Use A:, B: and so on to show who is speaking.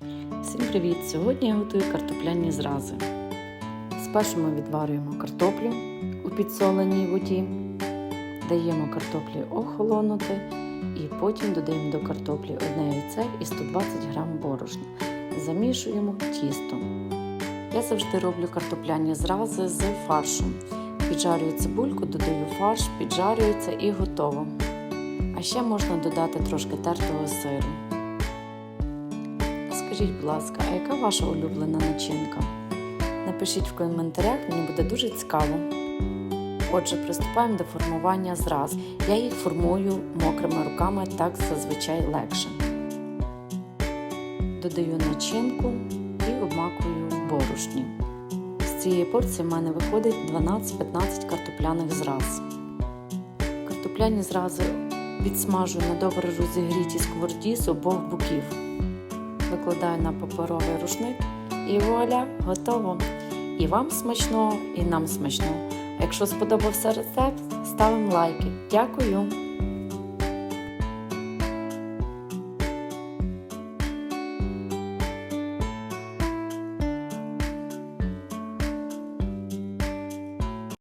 A: Всім привіт! Сьогодні я готую картопляні зрази. Спершу ми відварюємо картоплю у підсоленій воді, даємо картоплі охолонути і потім додаємо до картоплі одне яйце і 120 г борошна. Замішуємо тісто. Я завжди роблю картопляні зрази з фаршем. Піджарюю цибульку, додаю фарш, піджарюється і готово. А ще можна додати трошки тертого сиру. Скажіть, будь ласка, а яка ваша улюблена начинка? Напишіть в коментарях, мені буде дуже цікаво. Отже, приступаємо до формування зраз. Я їх формую мокрими руками, так зазвичай легше. Додаю начинку і обмакую борошні. З цієї порції в мене виходить 12-15 картопляних зраз. Картопляні зрази підсмажую на добре розігрітій сковорді з обох боків. Викладаю на паперовий рушник і вуаля, готово. І вам смачного, і нам смачного. Якщо сподобався рецепт, ставимо лайки. Дякую!